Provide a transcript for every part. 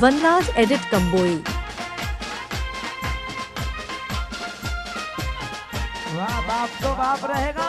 वनराज edit Kamboi. वाह बाप तो बाप रहेगा।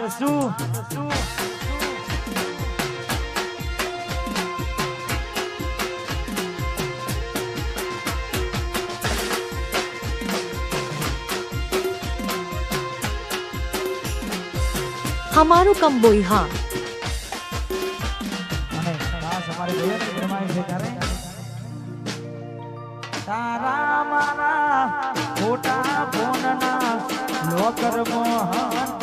दसू हमारो कंबोई हाँ। तारा मारा फोटा बोनना लोकर मोहन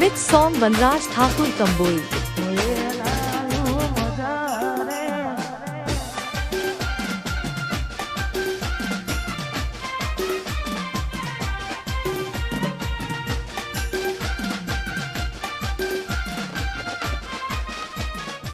मिक्स सॉन्ग वनराज ठाकुर कंबोई